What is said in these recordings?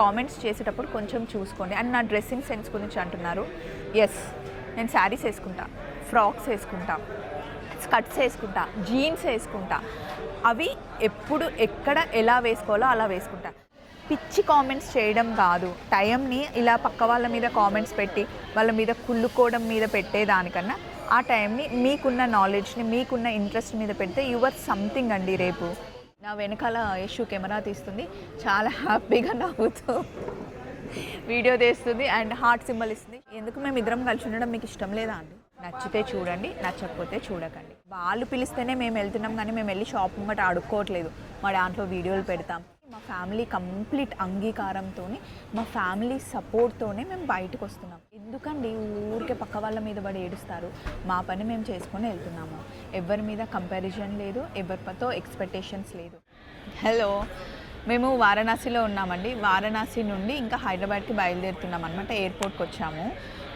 Comments చేసేటప్పుడు కొంచెం చూసుకోండి. అండ్ నా డ్రెస్సింగ్ సెన్స్ గురించి అంటున్నారు. ఎస్ నేను శారీస్ వేసుకుంటా ఫ్రాక్స్ వేసుకుంటా స్కర్ట్స్ వేసుకుంటా జీన్స్ వేసుకుంటా. అవి ఎప్పుడు ఎక్కడ ఎలా వేసుకోవాలో అలా వేసుకుంటా. పిచ్చి కామెంట్స్ చేయడం కాదు. టైంని ఇలా పక్క వాళ్ళ మీద కామెంట్స్ పెట్టి వాళ్ళ మీద కుళ్ళుకోవడం మీద పెట్టేదానికన్నా ఆ టైంని మీకున్న నాలెడ్జ్ని మీకున్న ఇంట్రెస్ట్ మీద పెడితే యువర్ సంథింగ్ అండి రేపు. నా వెనకాల యశు కెమెరా తీస్తుంది. చాలా హ్యాపీగా నవ్వుతూ వీడియో తీస్తుంది అండ్ హార్ట్ సింబల్ ఇస్తుంది. ఎందుకు మేము ఇద్దరం కలిసి ఉండడం మీకు ఇష్టం లేదా అండి? నచ్చితే చూడండి నచ్చకపోతే చూడకండి. వాళ్ళు పిలిస్తేనే మేము వెళ్తున్నాం కానీ మేము వెళ్ళి షాప్ ముంగట ఆడుకోవట్లేదు. మా దాంట్లో వీడియోలు పెడతాం. మా ఫ్యామిలీ కంప్లీట్ అంగీకారంతో మా ఫ్యామిలీ సపోర్ట్తోనే మేము బయటకు వస్తున్నాం. ఎందుకండి? ఊరికే పక్క వాళ్ళ మీద పడి ఏడుస్తారు. మా పని మేము చేసుకొని వెళ్తున్నాము. ఎవరి మీద కంపారిజన్ లేదు ఎవరితో ఎక్స్పెక్టేషన్స్ లేదు. హలో మేము వారణాసిలో ఉన్నామండి. వారణాసి నుండి ఇంకా హైదరాబాద్కి బయలుదేరుతున్నాం అనమాట ఎయిర్పోర్ట్కి వచ్చాము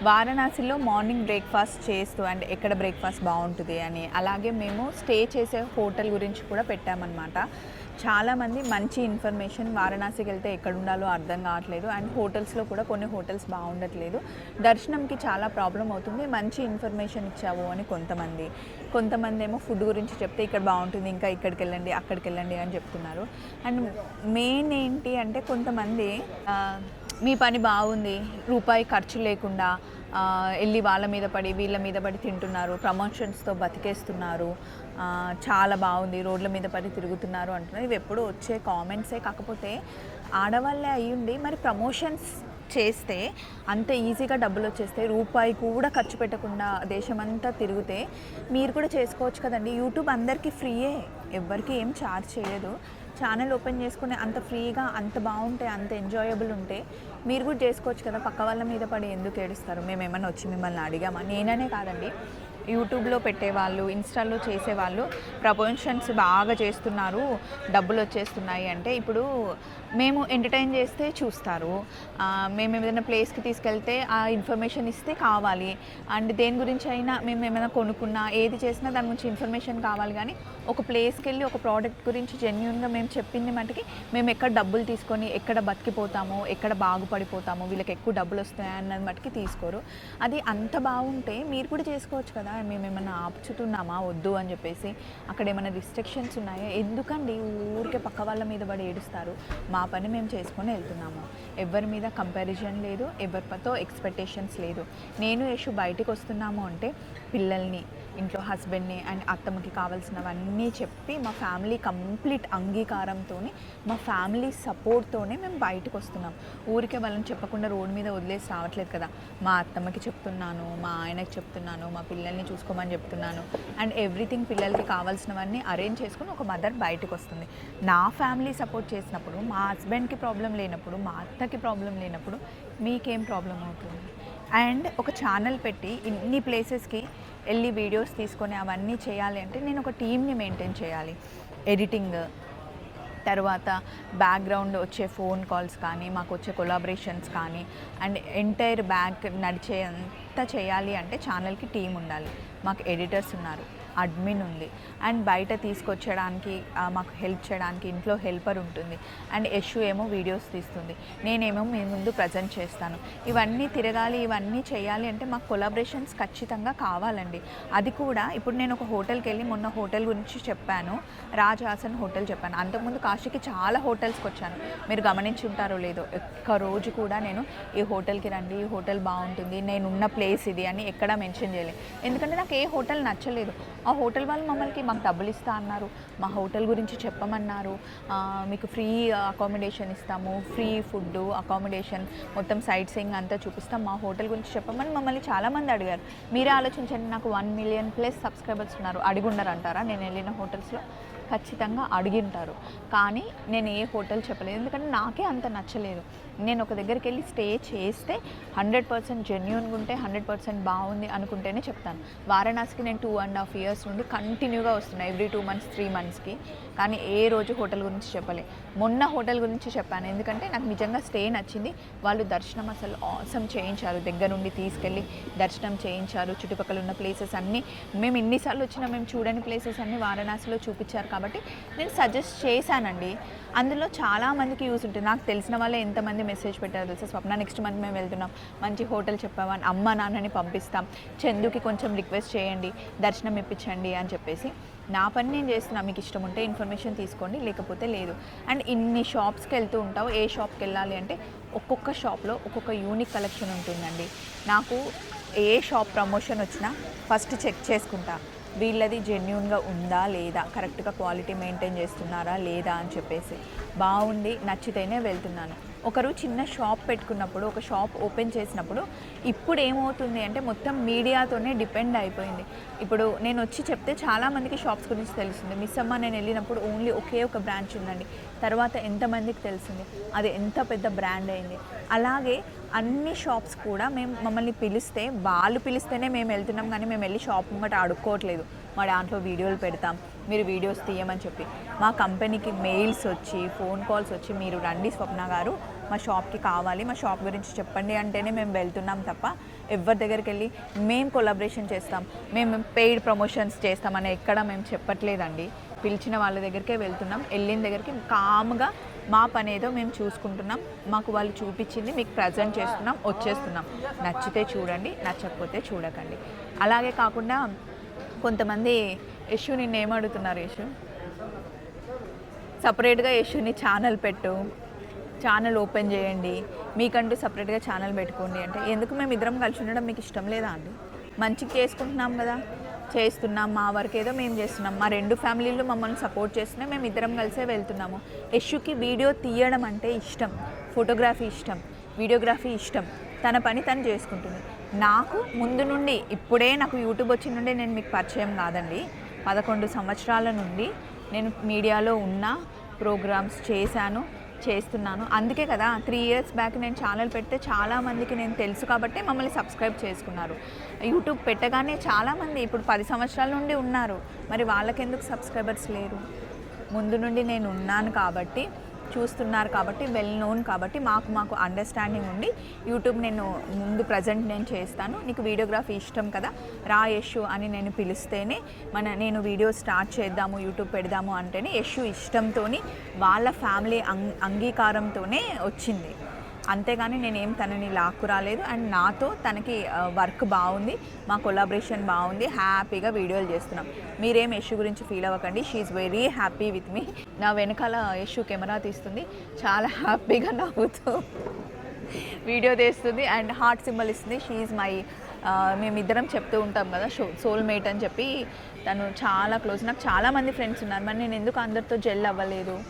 వారణాసిలో మార్నింగ్ బ్రేక్ఫాస్ట్ చేస్తూ అండ్ ఎక్కడ బ్రేక్ఫాస్ట్ బాగుంటుంది అని అలాగే మేము స్టే చేసే హోటల్ గురించి కూడా పెట్టామన్నమాట. చాలామంది మంచి ఇన్ఫర్మేషన్ వారణాసికి వెళ్తే ఎక్కడ ఉండాలో అర్థం కావట్లేదు అండ్ హోటల్స్లో కూడా కొన్ని హోటల్స్ బాగుండట్లేదు. దర్శనంకి చాలా ప్రాబ్లం అవుతుంది మంచి ఇన్ఫర్మేషన్ ఇచ్చావు అని కొంతమంది. కొంతమంది ఏమో ఫుడ్ గురించి చెప్తే ఇక్కడ బాగుంటుంది ఇంకా ఇక్కడికి వెళ్ళండి అక్కడికి వెళ్ళండి అని చెప్తున్నారు. అండ్ మెయిన్ ఏంటి అంటే కొంతమంది మీ పని బాగుంది రూపాయి ఖర్చు లేకుండా వెళ్ళి వాళ్ళ మీద పడి వీళ్ళ మీద పడి తింటున్నారు ప్రమోషన్స్తో బతికేస్తున్నారు చాలా బాగుంది రోడ్ల మీద పడి తిరుగుతున్నారు అంటున్నారు. ఇవి ఎప్పుడు వచ్చే కామెంట్సే కాకపోతే ఆడవాళ్ళే అయ్యుండి మరి ప్రమోషన్స్ చేస్తే అంత ఈజీగా డబ్బులు వచ్చేస్తే రూపాయి కూడా ఖర్చు పెట్టకుండా దేశమంతా తిరిగితే మీరు కూడా చేసుకోవచ్చు కదండి. యూట్యూబ్ అందరికీ ఫ్రీయే ఎవ్వరికి ఏం ఛార్జ్ చేయదు. ఛానల్ ఓపెన్ చేసుకునే అంత ఫ్రీగా అంత బాగుంటే అంత ఎంజాయబుల్ ఉంటే మీరు కూడా చేసుకోవచ్చు కదా. పక్క వాళ్ళ మీద పడి ఎందుకు ఏడుస్తారు? మేము ఏమైనా వచ్చి మిమ్మల్ని అడిగామా? నేననే కాదండి. యూట్యూబ్లో పెట్టేవాళ్ళు ఇన్స్టాలో చేసేవాళ్ళు ప్రమోషన్స్ బాగా చేస్తున్నారు. డబ్బులు వచ్చేస్తున్నాయి అంటే ఇప్పుడు మేము ఎంటర్టైన్ చేస్తే చూస్తారు. మేము ఏదైనా ప్లేస్కి తీసుకెళ్తే ఆ ఇన్ఫర్మేషన్ ఇస్తే కావాలి. అండ్ దేని గురించి అయినా మేము ఏమైనా కొనుక్కున్నా ఏది చేసినా దాని గురించి ఇన్ఫర్మేషన్ కావాలి కానీ ఒక ప్లేస్కి వెళ్ళి ఒక ప్రోడక్ట్ గురించి జెన్యున్గా మేము చెప్పింది మటుకి మేము ఎక్కడ డబ్బులు తీసుకొని ఎక్కడ బతికిపోతామో ఎక్కడ బాగుపడిపోతామో వీళ్ళకి ఎక్కువ డబ్బులు వస్తాయి అన్నది మటుకి తీసుకోరు. అది అంత బాగుంటే మీరు కూడా చేసుకోవచ్చు కదా. మేము ఏమైనా ఆపుచుతున్నామా వద్దు అని చెప్పేసి అక్కడ ఏమైనా రిస్ట్రిక్షన్స్ ఉన్నాయా? ఎందుకండి ఊరికే పక్క వాళ్ళ మీద పడి ఏడుస్తారు? మా పని మేము చేసుకొని వెళ్తున్నాము. ఎవరి మీద కంపారిజన్ లేదు ఎవరితో ఎక్స్పెక్టేషన్స్ లేదు. నేను యశు బయటకు వస్తున్నాము అంటే పిల్లల్ని ఇంట్లో హస్బెండ్ని అండ్ అత్తమ్మకి కావాల్సినవన్నీ చెప్పి మా ఫ్యామిలీ కంప్లీట్ అంగీకారంతో మా ఫ్యామిలీ సపోర్ట్తోనే మేము బయటకు వస్తున్నాం ఊరికే వాళ్ళని చెప్పకుండా రోడ్డు మీద వదిలేసి రావట్లేదు కదా. మా అత్తమ్మకి చెప్తున్నాను మా ఆయనకి చెప్తున్నాను మా పిల్లల్ని చూసుకోమని చెప్తున్నాను. అండ్ ఎవ్రీథింగ్ పిల్లలకి కావాల్సినవన్నీ అరేంజ్ చేసుకుని ఒక మదర్ బయటకు వస్తుంది నా ఫ్యామిలీ సపోర్ట్ చేసినప్పుడు మా హస్బెండ్కి ప్రాబ్లం లేనప్పుడు మా అత్తకి ప్రాబ్లం లేనప్పుడు మీకేం ప్రాబ్లం అవుతుంది? అండ్ ఒక ఛానల్ పెట్టి ఇన్ని ప్లేసెస్కి వెళ్ళి వీడియోస్ తీసుకొని అవన్నీ చేయాలి అంటే నేను ఒక టీమ్ని మెయింటైన్ చేయాలి. ఎడిటింగ్ తర్వాత బ్యాక్గ్రౌండ్ వచ్చే ఫోన్ కాల్స్ కానీ మాకు వచ్చే కొలాబరేషన్స్ కానీ అండ్ ఎంటైర్ బ్యాక్ నడిచే అంత చేయాలి అంటే ఛానల్కి టీం ఉండాలి. మాకు ఎడిటర్స్ ఉన్నారు. అడ్మిన్ ఉంది. అండ్ బయట తీసుకొచ్చడానికి మాకు హెల్ప్ చేయడానికి ఇంట్లో హెల్పర్ ఉంటుంది. అండ్ యశు ఏమో వీడియోస్ తీస్తుంది. నేనేమో మీ ముందు ప్రజెంట్ చేస్తాను. ఇవన్నీ తిరగాలి ఇవన్నీ చేయాలి అంటే మాకు కొలాబరేషన్స్ ఖచ్చితంగా కావాలండి. అది కూడా ఇప్పుడు నేను ఒక హోటల్కి వెళ్ళి మొన్న హోటల్ గురించి చెప్పాను. రాజ్ హాసన్ హోటల్ చెప్పాను. అంతకుముందు కాశీకి చాలా హోటల్స్కి వచ్చాను. మీరు గమనించి ఉంటారో లేదో ఒక్క రోజు కూడా నేను ఈ హోటల్కి రండి ఈ హోటల్ బాగుంటుంది నేను ఉన్న ప్లేస్ ఇది అని ఎక్కడా మెన్షన్ చేయలేదు. ఎందుకంటే నాకు ఏ హోటల్ నచ్చలేదు. ఆ హోటల్ వాళ్ళు మమ్మల్ని మాకు డబ్బులు ఇస్తా అన్నారు. మా హోటల్ గురించి చెప్పమన్నారు. మీకు ఫ్రీ అకామిడేషన్ ఇస్తాము ఫ్రీ ఫుడ్ అకామిడేషన్ మొత్తం సైట్ సీయింగ్ అంతా చూపిస్తాం. మా హోటల్ గురించి చెప్పమని మమ్మల్ని చాలామంది అడిగారు. మీరే ఆలోచించండి నాకు వన్ మిలియన్ ప్లస్ సబ్స్క్రైబర్స్ ఉన్నారు. అడిగుండరు అంటారా నేను వెళ్ళిన హోటల్స్లో ఖచ్చితంగా అడిగింటారు. కానీ నేను ఏ హోటల్ చెప్పలేదు. ఎందుకంటే నాకే అంత నచ్చలేదు. నేను ఒక దగ్గరికి వెళ్ళి స్టే చేస్తే హండ్రెడ్ పర్సెంట్ జెన్యున్గా ఉంటే హండ్రెడ్ పర్సెంట్ బాగుంది అనుకుంటేనే చెప్తాను. వారణాసికి నేను టూ అండ్ హాఫ్ ఇయర్స్ నుండి కంటిన్యూగా వస్తున్నాను ఎవ్రీ టూ మంత్స్ త్రీ మంత్స్కి కానీ ఏ రోజు హోటల్ గురించి చెప్పలే. మొన్న హోటల్ గురించి చెప్పాను. ఎందుకంటే నాకు నిజంగా స్టే నచ్చింది. వాళ్ళు దర్శనం అసలు ఆసమ్ చేయించారు. దగ్గర నుండి తీసుకెళ్ళి దర్శనం చేయించారు. చుట్టుపక్కల ఉన్న ప్లేసెస్ అన్నీ మేము ఇన్నిసార్లు వచ్చినా మేము చూడని ప్లేసెస్ అన్నీ వారణాసిలో చూపించారు కాబట్టి నేను సజెస్ట్ చేశానండి. అందులో చాలామందికి యూస్ ఉంటుంది. నాకు తెలిసిన వాళ్ళే ఎంతమంది మెసేజ్ పెట్టారు తెలుసా? స్వప్న నెక్స్ట్ మంత్ మేము వెళ్తున్నాం. మంచి హోటల్ చెప్పామని అమ్మ నాన్నని పంపిస్తాం. చందుకి కొంచెం రిక్వెస్ట్ చేయండి. దర్శనం ఇప్పించండి అని చెప్పేసి. నా పని నేను చేస్తున్నా. మీకు ఇష్టం ఉంటే ఇన్ఫర్మేషన్ తీసుకోండి. లేకపోతే లేదు. అండ్ ఇన్ని షాప్స్కి వెళ్తూ ఉంటావు. ఏ షాప్కి వెళ్ళాలి అంటే ఒక్కొక్క షాప్లో ఒక్కొక్క యూనిక్ కలెక్షన్ ఉంటుందండి. నాకు ఏ షాప్ ప్రమోషన్ వచ్చినా ఫస్ట్ చెక్ చేసుకుంటా. వీళ్ళది జెన్యున్గా ఉందా లేదా? కరెక్ట్గా క్వాలిటీ మెయింటైన్ చేస్తున్నారా లేదా అని చెప్పేసి. బాగుండి నచ్చితేనే వెళ్తున్నాను. ఒకరు చిన్న షాప్ పెట్టుకున్నప్పుడు ఒక షాప్ ఓపెన్ చేసినప్పుడు ఇప్పుడు ఏమవుతుంది అంటే మొత్తం మీడియాతోనే డిపెండ్ అయిపోయింది. ఇప్పుడు నేను వచ్చి చెప్తే చాలామందికి షాప్స్ గురించి తెలుస్తుంది. మిస్ అమ్మ నేను వెళ్ళినప్పుడు ఓన్లీ ఒకే ఒక బ్రాంచ్ ఉందండి. తర్వాత ఎంతమందికి తెలిసింది? అది ఎంత పెద్ద బ్రాండ్ అయింది? అలాగే అన్ని షాప్స్ కూడా మేము మమ్మల్ని పిలిస్తే వాళ్ళు పిలిస్తేనే మేము వెళ్తున్నాం కానీ మేము వెళ్ళి షాప్ ముంగట అడుక్కోవట్లేదు మా దాంట్లో వీడియోలు పెడతాం. మీరు వీడియోస్ తీయమని చెప్పి. మా కంపెనీకి మెయిల్స్ వచ్చి ఫోన్ కాల్స్ వచ్చి మీరు రండి స్వప్న గారు. మా షాప్కి కావాలి మా షాప్ గురించి చెప్పండి అంటేనే మేము వెళ్తున్నాం తప్ప ఎవరి దగ్గరికి వెళ్ళి మేము కొలాబరేషన్ చేస్తాం మేము పెయిడ్ ప్రమోషన్స్ చేస్తామని ఎక్కడ మేము చెప్పట్లేదండి. పిలిచిన వాళ్ళ దగ్గరికే వెళ్తున్నాం వెళ్ళిన దగ్గరికి కామ్గా మా పని ఏదో మేము చూసుకుంటున్నాం మాకు వాళ్ళు చూపించింది మీకు ప్రజెంట్ చేస్తున్నాం వచ్చేస్తున్నాం. నచ్చితే చూడండి నచ్చకపోతే చూడకండి. అలాగే కాకుండా కొంతమంది యశు నిన్ను అడుగుతున్నారు యశు? సపరేట్గా యశుని ఛానల్ పెట్టు. ఛానల్ ఓపెన్ చేయండి. మీకంటూ సపరేట్గా ఛానల్ పెట్టుకోండి అంటే. ఎందుకు మేము ఇద్దరం కలిసి ఉండడం మీకు ఇష్టం లేదా అండి? మంచిగా చేసుకుంటున్నాం కదా. చేస్తున్నాం. మా వరకు ఏదో మేము చేస్తున్నాం. మా రెండు ఫ్యామిలీలు మమ్మల్ని సపోర్ట్ చేస్తున్నాయి. మేము ఇద్దరం కలిసే వెళ్తున్నాము. యశుకి వీడియో తీయడం అంటే ఇష్టం. ఫోటోగ్రఫీ ఇష్టం. వీడియోగ్రఫీ ఇష్టం. తన పని తను చేసుకుంటుంది. నాకు ముందు నుండి ఇప్పుడే నాకు యూట్యూబ్ వచ్చిన నుండి నేను మీకు పరిచయం కాదండి. పదకొండు సంవత్సరాల నుండి నేను మీడియాలో ఉన్న ప్రోగ్రామ్స్ చేశాను. చేస్తున్నాను. అందుకే కదా త్రీ ఇయర్స్ బ్యాక్ నేను ఛానల్ పెడితే చాలామందికి నేను తెలుసు కాబట్టి మమ్మల్ని సబ్స్క్రైబ్ చేసుకున్నారు. యూట్యూబ్ పెట్టగానే చాలామంది ఇప్పుడు పది సంవత్సరాల నుండి ఉన్నారు. మరి వాళ్ళకెందుకు సబ్స్క్రైబర్స్ లేరు? ముందు నుండి నేను ఉన్నాను కాబట్టి చూస్తున్నారు కాబట్టి వెల్ నోన్ కాబట్టి మాకు మాకు అండర్స్టాండింగ్ ఉండి యూట్యూబ్ నేను ముందు ప్రజెంట్ నేను చేస్తాను. నీకు వీడియోగ్రఫీ ఇష్టం కదా? రా యశు అని నేను పిలిస్తేనే మన నేను వీడియో స్టార్ట్ చేద్దాము యూట్యూబ్ పెడదాము అంటేనే యశు ఇష్టంతో వాళ్ళ ఫ్యామిలీ అంగ్ అంగీకారంతోనే వచ్చింది. అంతేగాని నేనేం తనని లాక్కు రాలేదు. అండ్ నాతో తనకి వర్క్ బాగుంది. మా కొలాబరేషన్ బాగుంది. హ్యాపీగా వీడియోలు చేస్తున్నాం. మీరేం యశు గురించి ఫీల్ అవ్వకండి. She very happy with me నా వెనకాల యశు కెమెరా తీస్తుంది. చాలా హ్యాపీగా నవ్వుతూ వీడియో తీస్తుంది. అండ్ హార్ట్ సింబల్ ఇస్తుంది. షీఈ్ మై మేమిద్దరం చెప్తూ ఉంటాం కదా షో సోల్మేట్ అని చెప్పి. తను చాలా క్లోజ్ నాకు చాలామంది ఫ్రెండ్స్ ఉన్నారు. మరి నేను ఎందుకు అందరితో జెల్ అవ్వలేదు?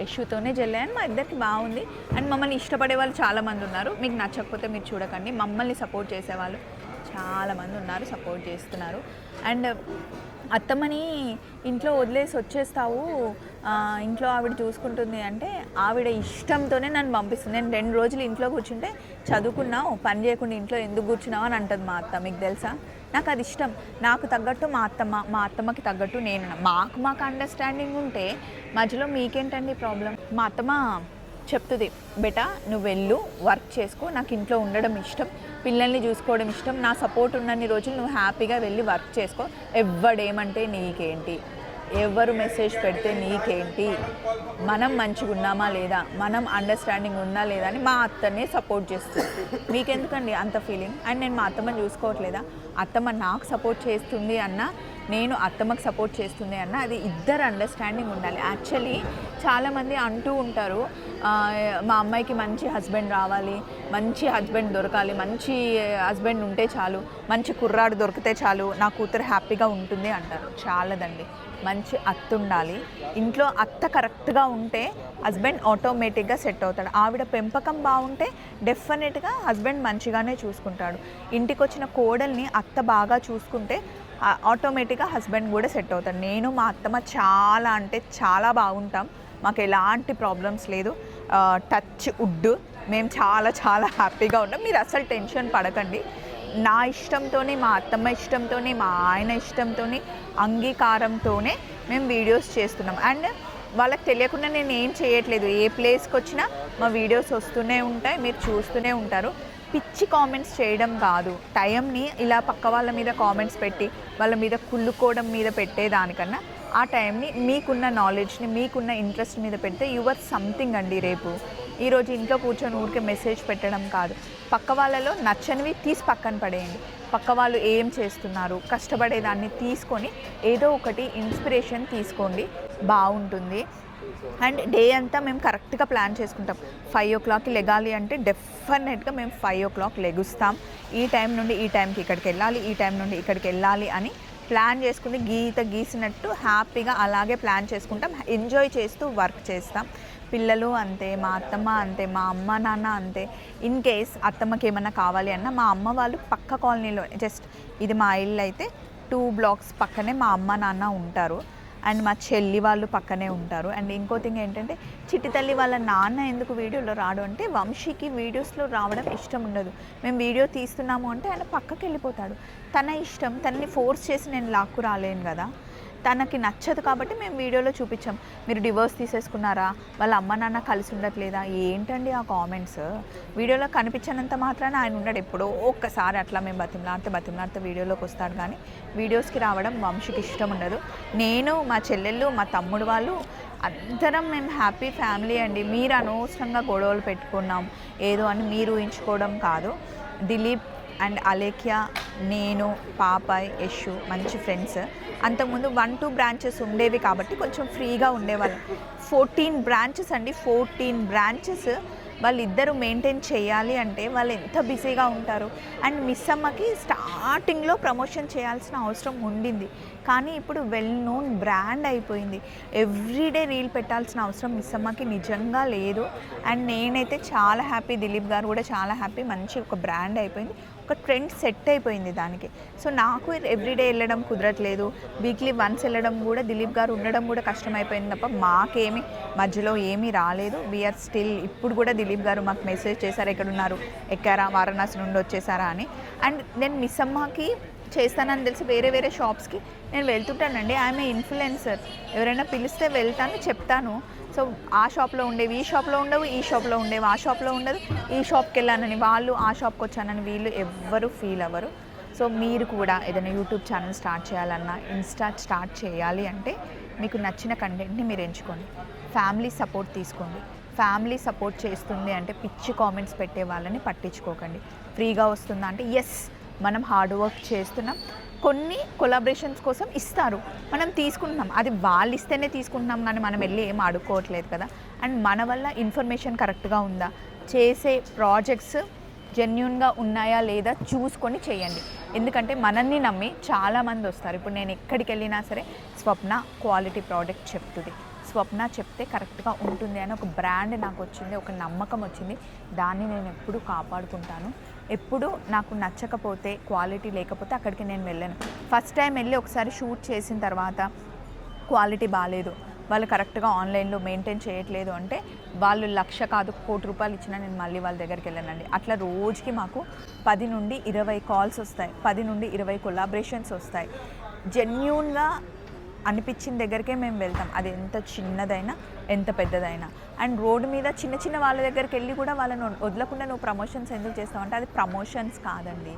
యశుతోనే అయ్యాను. మా ఇద్దరికి బాగుంది. అండ్ మమ్మల్ని ఇష్టపడే వాళ్ళు చాలామంది ఉన్నారు. మీకు నచ్చకపోతే మీరు చూడకండి. మమ్మల్ని సపోర్ట్ చేసేవాళ్ళు చాలామంది ఉన్నారు సపోర్ట్ చేస్తున్నారు. అండ్ అత్తమ్మని ఇంట్లో వదిలేసి వచ్చేస్తావు ఇంట్లో ఆవిడ చూసుకుంటుంది అంటే ఆవిడ ఇష్టంతోనే నన్ను పంపిస్తుంది. నేను రెండు రోజులు ఇంట్లో కూర్చుంటే చదువుకున్నావు పని చేయకుండా ఇంట్లో ఎందుకు కూర్చున్నావు అని అంటుంది మా అత్త. మీకు తెలుసా? నాకు అది ఇష్టం. నాకు తగ్గట్టు మా అత్తమ్మ మా అత్తమ్మకి తగ్గట్టు నేను మాకు మాకు అండర్స్టాండింగ్ ఉంటే మధ్యలో మీకేంటండి ప్రాబ్లం మా అత్తమ్మ చెప్తుంది బేటా నువ్వు వెళ్ళు వర్క్ చేసుకో. నాకు ఇంట్లో ఉండడం ఇష్టం. పిల్లల్ని చూసుకోవడం ఇష్టం. నా సపోర్ట్ ఉన్నన్ని రోజులు నువ్వు హ్యాపీగా వెళ్ళి వర్క్ చేసుకో. ఎవడేమంటే నీకేంటి? ఎవరు మెసేజ్ పెడితే నీకేంటి? మనం మంచిగా ఉన్నామా లేదా? మనం అండర్స్టాండింగ్ ఉందా లేదా అని మా అత్తనే సపోర్ట్ చేస్తుంది. మీకెందుకండి అంత ఫీలింగ్ అండ్ నేను మా అత్తమ్మని చూసుకోవట్లేదా? అత్తమ్మ నాకు సపోర్ట్ చేస్తుంది అన్న నేను అత్తమ్మకు సపోర్ట్ చేస్తుంది అన్న అది ఇద్దరు అండర్స్టాండింగ్ ఉండాలి. యాక్చువల్లీ చాలామంది అంటూ ఉంటారు మా అమ్మాయికి మంచి హస్బెండ్ రావాలి మంచి హస్బెండ్ దొరకాలి మంచి హస్బెండ్ ఉంటే చాలు మంచి కుర్రాడు దొరికితే చాలు నా కూతురు హ్యాపీగా ఉంటుంది అంటారు. చాలదండి. మంచి అత్త ఉండాలి. ఇంట్లో అత్త కరెక్ట్గా ఉంటే హస్బెండ్ ఆటోమేటిక్గా సెట్ అవుతాడు. ఆవిడ పెంపకం బాగుంటే డెఫినెట్గా హస్బెండ్ మంచిగానే చూసుకుంటాడు. ఇంటికి వచ్చిన కోడల్ని అత్త బాగా చూసుకుంటే ఆటోమేటిక్గా హస్బెండ్ కూడా సెట్ అవుతాడు. నేను మా అత్తమ్మ చాలా అంటే చాలా బాగుంటాం. మాకు ఎలాంటి ప్రాబ్లమ్స్ లేదు. టచ్ వుడ్ మేము చాలా చాలా హ్యాపీగా ఉన్నాం. మీరు అసలు టెన్షన్ పడకండి. నా ఇష్టంతోనే మా అత్తమ్మ ఇష్టంతోనే మా ఆయన ఇష్టంతోనే అంగీకారంతోనే మేము వీడియోస్ చేస్తున్నాం. అండ్ వాళ్ళకి తెలియకుండా నేను ఏం చేయట్లేదు. ఏ ప్లేస్కి వచ్చినా మా వీడియోస్ వస్తూనే ఉంటాయి. మీరు చూస్తూనే ఉంటారు. పిచ్చి కామెంట్స్ చేయడం కాదు. టైంని ఇలా పక్క వాళ్ళ మీద కామెంట్స్ పెట్టి వాళ్ళ మీద కుళ్ళుకోవడం మీద పెట్టేదానికన్నా ఆ టైంని మీకున్న నాలెడ్జ్ని మీకున్న ఇంట్రెస్ట్ మీద పెడితే యువర్ సంథింగ్ అండి రేపు. ఈరోజు ఇంట్లో కూర్చొని ఊరికే మెసేజ్ పెట్టడం కాదు. పక్క వాళ్ళలో నచ్చనివి తీసి పక్కన పడేయండి. పక్క వాళ్ళు ఏం చేస్తున్నారు? కష్టపడేదాన్ని తీసుకొని ఏదో ఒకటి ఇన్స్పిరేషన్ తీసుకోండి. బాగుంటుంది. అండ్ డే అంతా మేము కరెక్ట్గా ప్లాన్ చేసుకుంటాం. ఫైవ్ ఓ క్లాక్కి లెగాలి అంటే డెఫినెట్గా మేము ఫైవ్ ఓ క్లాక్ లెగుస్తాం. ఈ టైం నుండి ఈ టైంకి ఇక్కడికి వెళ్ళాలి ఈ టైం నుండి ఇక్కడికి వెళ్ళాలి అని ప్లాన్ చేసుకుని గీత గీసినట్టు హ్యాపీగా అలాగే ప్లాన్ చేసుకుంటాం. ఎంజాయ్ చేస్తూ వర్క్ చేస్తాం. పిల్లలు అంతే మా అత్తమ్మ అంతే మా అమ్మ నాన్న అంతే. ఇన్ కేస్ అత్తమ్మకి ఏమన్నా కావాలి అన్నా మా అమ్మ వాళ్ళు పక్క కాలనీలో జస్ట్ ఇది మా ఇల్లు అయితే టూ బ్లాక్స్ పక్కనే మా అమ్మ నాన్న ఉంటారు. అండ్ మా చెల్లి వాళ్ళు పక్కనే ఉంటారు. అండ్ ఇంకో థింగ్ ఏంటంటే చిట్టి తల్లి వాళ్ళ నాన్న ఎందుకు వీడియోలో రాడు అంటే వంశీకి వీడియోస్లో రావడం ఇష్టం ఉండదు. మేము వీడియో తీస్తున్నాము అంటే ఆయన పక్కకి వెళ్ళిపోతాడు తన ఇష్టం తనని ఫోర్స్ చేసి నేను లాక్కు రాలేను కదా. తనకి నచ్చదు కాబట్టి మేము వీడియోలో చూపించాం. మీరు డివోర్స్ తీసేసుకున్నారా? వాళ్ళ అమ్మ నాన్న కలిసి ఉండట్లేదా? ఏంటండి ఆ కామెంట్స్? వీడియోలో కనిపించినంత మాత్రాన ఆయన ఉన్నాడు ఎప్పుడో ఒక్కసారి అట్లా మేము బతిమలాడితే బతిమలాడితే వీడియోలోకి వస్తాడు కానీ వీడియోస్కి రావడం వంశీకి ఇష్టం ఉండదు. నేను మా చెల్లెళ్ళు మా తమ్ముడు వాళ్ళు అందరం మేము హ్యాపీ ఫ్యామిలీ అండి. మీరు అనవసరంగా గొడవలు పెట్టుకున్నాం. ఏదో అని మీరు ఊహించుకోవడం కాదు. దిలీప్ అండ్ అలేఖ్య నేను పాపాయ్ యశు మంచి ఫ్రెండ్స్ అంతకుముందు వన్ టూ బ్రాంచెస్ ఉండేవి కాబట్టి కొంచెం ఫ్రీగా ఉండేవాళ్ళు. ఫోర్టీన్ బ్రాంచెస్ అండి. ఫోర్టీన్ బ్రాంచెస్ వాళ్ళిద్దరూ మెయింటైన్ చేయాలి అంటే వాళ్ళు ఎంత బిజీగా ఉంటారు. అండ్ మిస్ అమ్మకి స్టార్టింగ్లో ప్రమోషన్ చేయాల్సిన అవసరం ఉండింది. కానీ ఇప్పుడు వెల్ నోన్ బ్రాండ్ అయిపోయింది. ఎవ్రీడే రీల్ పెట్టాల్సిన అవసరం మిస్ అమ్మకి నిజంగా లేదు. అండ్ నేనైతే చాలా హ్యాపీ దిలీప్ గారు కూడా చాలా హ్యాపీ మంచి ఒక బ్రాండ్ అయిపోయింది. ఒక ట్రెండ్ సెట్ అయిపోయింది దానికి. సో నాకు ఎవ్రీడే వెళ్ళడం కుదరట్లేదు. వీక్లీ వన్స్ వెళ్ళడం కూడా దిలీప్ గారు ఉండడం కూడా కష్టమైపోయింది తప్ప మాకేమి మధ్యలో ఏమీ రాలేదు. వీఆర్ స్టిల్ ఇప్పుడు కూడా దిలీప్ గారు మాకు మెసేజ్ చేశారు ఎక్కడున్నారు? ఎక్కారా? వారణాసి నుండి వచ్చేసారా? అని. అండ్ నేను మిస్ అమ్మకి చేస్తానని తెలిసి వేరే వేరే షాప్స్కి నేను వెళ్తుంటానండి. ఆమె ఇన్ఫ్లుయెన్సర్ ఎవరైనా పిలిస్తే వెళ్తాను చెప్తాను. సో ఆ షాప్లో ఉండేవి ఈ షాప్లో ఉండవు ఈ షాప్లో ఉండేవి ఆ షాప్లో ఉండదు. ఈ షాప్కి వెళ్ళానని వాళ్ళు ఆ షాప్కి వచ్చానని వీళ్ళు ఎవ్వరు ఫీల్ అవ్వరు. సో మీరు కూడా ఏదైనా యూట్యూబ్ ఛానల్ స్టార్ట్ చేయాలన్నా ఇన్స్టా స్టార్ట్ చేయాలి అంటే మీకు నచ్చిన కంటెంట్ని మీరు ఎంచుకోండి. ఫ్యామిలీ సపోర్ట్ తీసుకోండి. ఫ్యామిలీ సపోర్ట్ చేస్తుంది అంటే పిచ్చి కామెంట్స్ పెట్టే వాళ్ళని పట్టించుకోకండి. ఫ్రీగా వస్తుందా అంటే ఎస్ మనం హార్డ్ వర్క్ చేస్తున్నాం. కొన్ని కొలాబరేషన్స్ కోసం ఇస్తారు. మనం తీసుకుంటున్నాం. అది వాళ్ళు ఇస్తేనే తీసుకుంటున్నాం కానీ మనం వెళ్ళి ఏం ఆడుకోవట్లేదు కదా. అండ్ మన వల్ల ఇన్ఫర్మేషన్ కరెక్ట్గా ఉందా? చేసే ప్రాజెక్ట్స్ జెన్యున్గా ఉన్నాయా లేదా చూసుకొని చేయండి. ఎందుకంటే మనల్ని నమ్మి చాలామంది వస్తారు. ఇప్పుడు నేను ఎక్కడికి వెళ్ళినా సరే స్వప్న క్వాలిటీ ప్రోడక్ట్ చెప్తుంది. స్వప్న చెప్తే కరెక్ట్గా ఉంటుంది అని ఒక బ్రాండ్ నాకు వచ్చింది ఒక నమ్మకం వచ్చింది. దాన్ని నేను ఎప్పుడు కాపాడుకుంటాను. ఎప్పుడు నాకు నచ్చకపోతే క్వాలిటీ లేకపోతే అక్కడికి నేను వెళ్ళాను. ఫస్ట్ టైం వెళ్ళి ఒకసారి షూట్ చేసిన తర్వాత క్వాలిటీ బాగాలేదు వాళ్ళు కరెక్ట్గా ఆన్లైన్లో మెయింటైన్ చేయట్లేదు అంటే వాళ్ళు లక్ష కాదు కోటి రూపాయలు ఇచ్చినా నేను మళ్ళీ వాళ్ళ దగ్గరికి వెళ్ళానండి. అట్లా రోజుకి మాకు పది నుండి ఇరవై కాల్స్ వస్తాయి. పది నుండి ఇరవై కొలాబరేషన్స్ వస్తాయి. జెన్యున్గా అనిపించిన దగ్గరికే మేము వెళ్తాం. అది ఎంత చిన్నదైనా ఎంత పెద్దదైనా. అండ్ రోడ్డు మీద చిన్న చిన్న వాళ్ళ దగ్గరికి వెళ్ళి కూడా వాళ్ళని వదలకుండా నువ్వు ప్రమోషన్స్ ఎందుకు చేస్తావు అంటే అది ప్రమోషన్స్ కాదండి.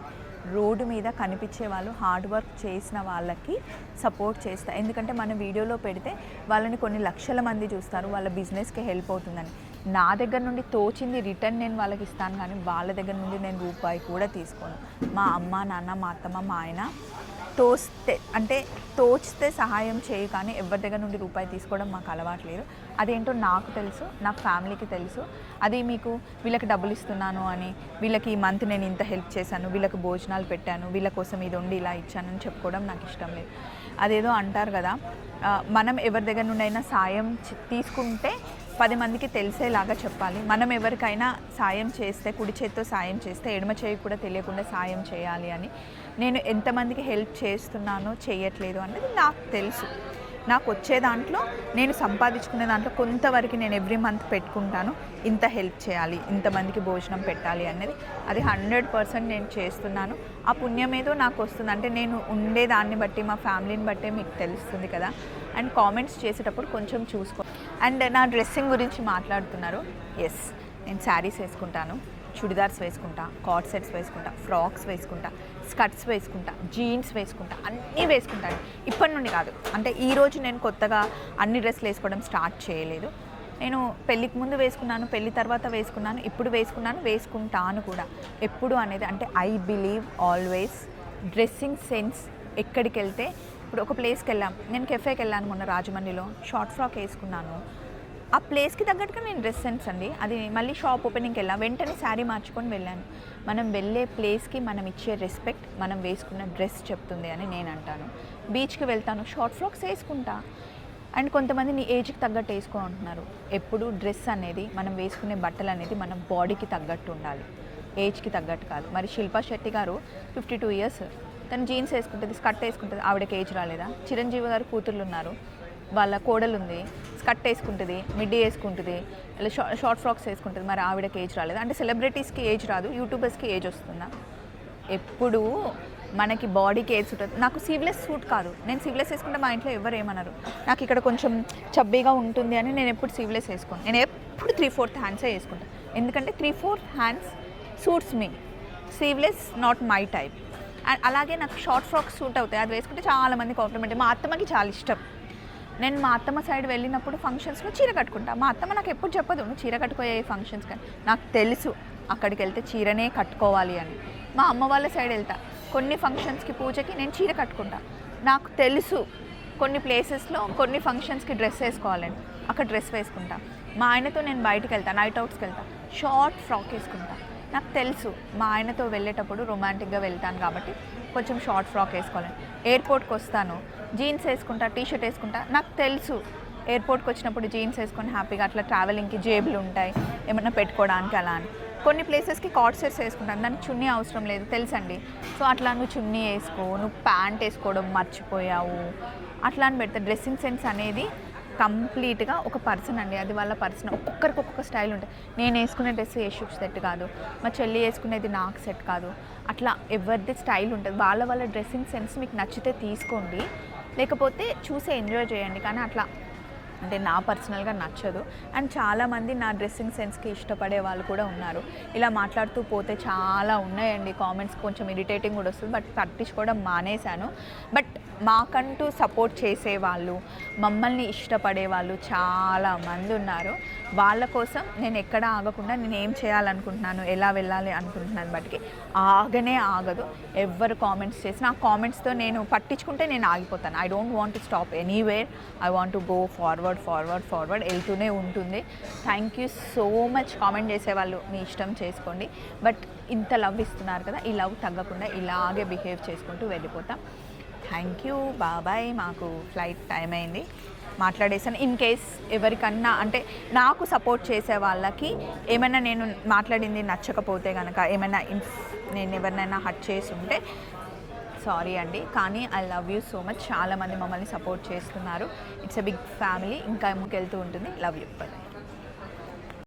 రోడ్డు మీద కనిపించే వాళ్ళు హార్డ్ వర్క్ చేసిన వాళ్ళకి సపోర్ట్ చేస్తా. ఎందుకంటే మన వీడియోలో పెడితే వాళ్ళని కొన్ని లక్షల మంది చూస్తారు వాళ్ళ బిజినెస్కి హెల్ప్ అవుతుందని. నా దగ్గర నుండి తోచింది రిటర్న్ నేను వాళ్ళకి ఇస్తాను కానీ వాళ్ళ దగ్గర నుండి నేను రూపాయి కూడా తీసుకోను. మా అమ్మ నాన్న మా అత్తమ్మ మా ఆయన తోస్తే అంటే తోచితే సహాయం చేయి కానీ ఎవరి దగ్గర నుండి రూపాయి తీసుకోవడం మాకు అలవాట్లేదు అదేంటో నాకు తెలుసు నా ఫ్యామిలీకి తెలుసు. అది మీకు వీళ్ళకి డబ్బులు ఇస్తున్నాను అని వీళ్ళకి ఈ మంత్ నేను ఇంత హెల్ప్ చేశాను వీళ్ళకి భోజనాలు పెట్టాను వీళ్ళ కోసం ఇది ఉండి ఇలా ఇచ్చానని చెప్పుకోవడం నాకు ఇష్టం లేదు. అదేదో అంటారు కదా మనం ఎవరి దగ్గర నుండి అయినా సాయం తీసుకుంటే పది మందికి తెలిసేలాగా చెప్పాలి. మనం ఎవరికైనా సాయం చేస్తే కుడి చేత్తో సాయం చేస్తే ఎడమ చేయి కూడా తెలియకుండా సాయం చేయాలి అని. నేను ఎంతమందికి హెల్ప్ చేస్తున్నానో చేయట్లేదు అనేది నాకు తెలుసు. నాకు వచ్చే దాంట్లో నేను సంపాదించుకునే దాంట్లో కొంతవరకు నేను ఎవ్రీ మంత్ పెట్టుకుంటాను. ఇంత హెల్ప్ చేయాలి ఇంతమందికి భోజనం పెట్టాలి అనేది అది హండ్రెడ్ పర్సెంట్ నేను చేస్తున్నాను. ఆ పుణ్యం ఏదో నాకు వస్తుంది. అంటే నేను ఉండే దాన్ని బట్టి మా ఫ్యామిలీని బట్టే మీకు తెలుస్తుంది కదా. అండ్ కామెంట్స్ చేసేటప్పుడు కొంచెం చూసుకో. అండ్ నా డ్రెస్సింగ్ గురించి మాట్లాడుతున్నారు. ఎస్ నేను శారీస్ వేసుకుంటాను. చుడిదార్స్ వేసుకుంటా కార్డ్ సెట్స్ వేసుకుంటా ఫ్రాక్స్ వేసుకుంటా. స్కర్ట్స్ వేసుకుంటా జీన్స్ వేసుకుంటా అన్నీ వేసుకుంటాను. ఇప్పటి నుండి కాదు. అంటే ఈ రోజు నేను కొత్తగా అన్ని డ్రెస్సులు వేసుకోవడం స్టార్ట్ చేయలేదు. నేను పెళ్ళికి ముందు వేసుకున్నాను పెళ్ళి తర్వాత వేసుకున్నాను ఇప్పుడు వేసుకున్నాను వేసుకుంటాను కూడా. ఎప్పుడు అనేది అంటే I believe always dressing sense ఎక్కడికి వెళ్తే ఇప్పుడు ఒక ప్లేస్కి వెళ్ళాం. నేను కెఫేకి వెళ్ళాను మొన్న రాజమండ్రిలో. షార్ట్ ఫ్రాక్ వేసుకున్నాను. ఆ ప్లేస్కి తగ్గట్టుగా నేను డ్రెస్ సెన్స్ అండి. అది మళ్ళీ షాప్ ఓపెనింగ్కి వెళ్ళాను వెంటనే శారీ మార్చుకొని వెళ్ళాను. మనం వెళ్ళే ప్లేస్కి మనం ఇచ్చే రెస్పెక్ట్ మనం వేసుకున్న డ్రెస్ చెప్తుంది అని నేను అంటాను. బీచ్కి వెళ్తాను షార్ట్ ఫ్రాక్స్ వేసుకుంటా. అండ్ కొంతమంది నీ ఏజ్కి తగ్గట్టు వేసుకో అంటున్నారు ఎప్పుడు డ్రెస్ అనేది మనం వేసుకునే బట్టలు అనేది మన బాడీకి తగ్గట్టు ఉండాలి. ఏజ్కి తగ్గట్టు కాదు. మరి శిల్పా శెట్టి గారు ఫిఫ్టీ టూ ఇయర్స్ తను జీన్స్ వేసుకుంటుంది స్కర్ట్ వేసుకుంటుంది. ఆవిడకి ఏజ్ రాలేదా? చిరంజీవి గారు కూతుర్లు ఉన్నారు. వాళ్ళ కోడలు ఉంది వేసుకుంటుంది మిడ్డీ వేసుకుంటుంది ఇలా షార్ట్ షార్ట్ ఫ్రాక్స్ వేసుకుంటుంది. మరి ఆవిడకి ఏజ్ రాలేదు. అంటే సెలబ్రిటీస్కి ఏజ్ రాదు యూట్యూబర్స్కి ఏజ్ వస్తుందా? ఎప్పుడు మనకి బాడీకి ఏజ్ ఉంటుంది. నాకు సీవ్లెస్ సూట్ కాదు. నేను సీవ్లెస్ వేసుకుంటే మా ఇంట్లో ఎవరు ఏమన్నారు నాకు ఇక్కడ కొంచెం చబ్బీగా ఉంటుంది అని నేను ఎప్పుడు సీవ్లెస్ వేసుకోను. నేను ఎప్పుడు త్రీ ఫోర్త్ హ్యాండ్సే వేసుకుంటాను ఎందుకంటే three fourth hands suits me. Sleeveless not my type. And అలాగే నాకు షార్ట్ ఫ్రాక్స్ సూట్ అవుతాయి. అది వేసుకుంటే చాలామంది కాంప్లిమెంట్. మా అత్తమ్మకి చాలా ఇష్టం. నేను మా అత్తమ్మ సైడ్ వెళ్ళినప్పుడు ఫంక్షన్స్లో చీర కట్టుకుంటా. మా అత్తమ్మ నాకు ఎప్పుడు చెప్పదు నువ్వు చీర కట్టుకోయే ఫంక్షన్స్ కానీ నాకు తెలుసు అక్కడికి వెళ్తే చీరనే కట్టుకోవాలి అని. మా అమ్మ వాళ్ళ సైడ్ వెళ్తా. కొన్ని ఫంక్షన్స్కి పూజకి నేను చీర కట్టుకుంటా. నాకు తెలుసు కొన్ని ప్లేసెస్లో కొన్ని ఫంక్షన్స్కి డ్రెస్ వేసుకోవాలని. అక్కడ డ్రెస్ వేసుకుంటా. మా ఆయనతో నేను బయటకు వెళ్తా నైట్ అవుట్స్కి వెళ్తా. షార్ట్ ఫ్రాక్ వేసుకుంటా. నాకు తెలుసు మా ఆయనతో వెళ్ళేటప్పుడు రొమాంటిక్గా వెళ్తాను కాబట్టి కొంచెం షార్ట్ ఫ్రాక్ వేసుకోవాలని. ఎయిర్పోర్ట్కి వస్తాను. జీన్స్ వేసుకుంటా టీ షర్ట్ వేసుకుంటా. నాకు తెలుసు ఎయిర్పోర్ట్కి వచ్చినప్పుడు జీన్స్ వేసుకొని హ్యాపీగా అట్లా ట్రావెలింగ్కి జేబులు ఉంటాయి ఏమన్నా పెట్టుకోవడానికి అలా అని. కొన్ని ప్లేసెస్కి కార్డ్ సెట్స్ వేసుకుంటాను దానికి చున్నీ అవసరం లేదు తెలుసండి. సో అట్లా నువ్వు చున్నీ వేసుకో నువ్వు ప్యాంట్ వేసుకోవడం మర్చిపోయావు. అట్లా అని పెడతా. డ్రెస్సింగ్ సెన్స్ అనేది కంప్లీట్గా ఒక పర్సన్ అండి అది వాళ్ళ పర్సన్. ఒక్కొక్కరికి ఒక్కొక్క స్టైల్ ఉంటుంది. నేను వేసుకునే డ్రెస్ యశుకి సెట్ కాదు మా చెల్లి వేసుకునేది నాకు సెట్ కాదు. అట్లా ఎవరిది స్టైల్ ఉంటుంది వాళ్ళ వాళ్ళ డ్రెస్సింగ్ సెన్స్ మీకు నచ్చితే తీసుకోండి. లేకపోతే చూసే ఎంజాయ్ చేయండి. కానీ అట్లా అంటే నా పర్సనల్గా నచ్చదు. అండ్ చాలామంది నా డ్రెస్సింగ్ సెన్స్కి ఇష్టపడే వాళ్ళు కూడా ఉన్నారు. ఇలా మాట్లాడుతూ పోతే చాలా ఉన్నాయండి కామెంట్స్. కొంచెం ఇరిటేటింగ్ కూడా వస్తుంది. బట్ పట్టించుకోవడం మానేశాను. బట్ మాకంటూ సపోర్ట్ చేసే వాళ్ళు మమ్మల్ని ఇష్టపడే వాళ్ళు చాలా మంది ఉన్నారు. వాళ్ళ కోసం నేను ఎక్కడ ఆగకుండా నేను ఏం చేయాలనుకుంటున్నాను ఎలా వెళ్ళాలి అనుకుంటున్నాను బట్టి ఆగనే ఆగదు. ఎవరు కామెంట్స్ చేసినా ఆ కామెంట్స్తో నేను పట్టించుకుంటే నేను ఆగిపోతాను. I don't want to stop anywhere I want to go forward forward forward వెళ్తూనే ఉంటుంది. Thank you so much comment చేసేవాళ్ళు మీ ఇష్టం చేసుకోండి. బట్ ఇంత లవ్ ఇస్తున్నారు కదా ఈ లవ్ తగ్గకుండా ఇలాగే బిహేవ్ చేసుకుంటూ వెళ్ళిపోతాం. థ్యాంక్ యూ బాబాయ్ మాకు ఫ్లైట్ టైం అయింది. మాట్లాడేసాను ఇన్ కేస్ ఎవరికన్నా అంటే నాకు సపోర్ట్ చేసే వాళ్ళకి ఏమైనా నేను మాట్లాడింది నచ్చకపోతే కనుక ఏమైనా నేను ఎవరినైనా హట్ చేసి ఉంటే సారీ అండి. కానీ I love you so much చాలామంది మమ్మల్ని సపోర్ట్ చేస్తున్నారు. ఇట్స్ ఎ బిగ్ ఫ్యామిలీ ఇంకా ముందుకెళ్తూ ఉంటుంది. Love you by